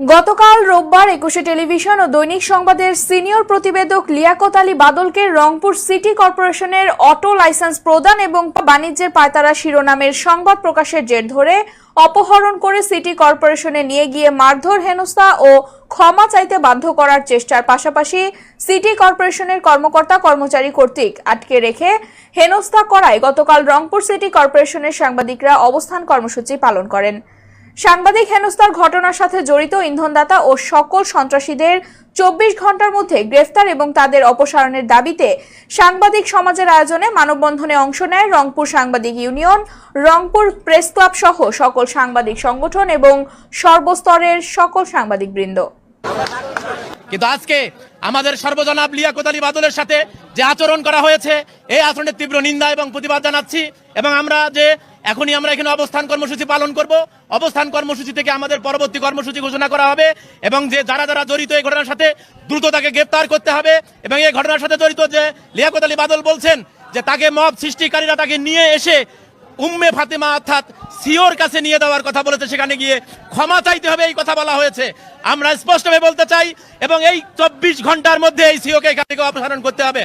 গতকাল রোববার একুশে টেলিভিশন ও দৈনিক সংবাদের সিনিয়র প্রতিবেদক লিয়াকত আলী বাদলকে রংপুর সিটি কর্পোরেশনের অটো লাইসেন্স প্রদান এবং বাণিজ্যের পায়তারা শিরোনামের সংবাদ প্রকাশের জের ধরে অপহরণ করে সিটি কর্পোরেশনে নিয়ে গিয়ে মারধর, হেনস্থা ও ক্ষমা চাইতে বাধ্য করার চেষ্টার পাশাপাশি সিটি কর্পোরেশনের কর্মকর্তা কর্মচারী কর্তৃক আটকে রেখে হেনস্থা করায় গতকাল রংপুর সিটি কর্পোরেশনের সাংবাদিকরা অবস্থান কর্মসূচি পালন করেন। সাংবাদিক হেনস্থার ঘটনার সাথে জড়িত ইন্ধনদাতা ও সকল সন্ত্রাসীদের চব্বিশ ঘণ্টার মধ্যে গ্রেফতার এবং তাদের অপসারণের দাবিতে সাংবাদিক সমাজের আয়োজনে মানববন্ধনে অংশ নেয় রংপুর সাংবাদিক ইউনিয়ন, রংপুর প্রেস ক্লাব সহ সকল সাংবাদিক সংগঠন এবং সর্বস্তরের সকল সাংবাদিক বৃন্দ কিন্তু আজকে আমাদের সর্বজনাব লিয়াকত আলী বাদলের সাথে যে আচরণ করা হয়েছে, এই আচরণের তীব্র নিন্দা এবং প্রতিবাদ জানাচ্ছি এবং আমরা যে এখনই আমরা এখানে অবস্থান কর্মসূচি পালন করব, অবস্থান কর্মসূচি থেকে আমাদের পরবর্তী কর্মসূচি ঘোষণা করা হবে এবং যে যারা যারা জড়িত এই ঘটনার সাথে দ্রুত তাকে গ্রেপ্তার করতে হবে এবং এই ঘটনার সাথে জড়িত যে লিয়াকত আলী বাদল বলছেন যে তাকে মব সৃষ্টিকারীরা তাকে নিয়ে এসে উম্মে ফাতেমা অর্থাৎ সিওর কাছে নিয়ে দেওয়ার কথা বলেছে, সেখানে গিয়ে ক্ষমা চাইতে হবে, এই কথা বলা হয়েছে। আমরা স্পষ্টভাবে বলতে চাই, এবং এই চব্বিশ ঘণ্টার মধ্যে এই সিওকে এখান থেকে অপসারণ করতে হবে।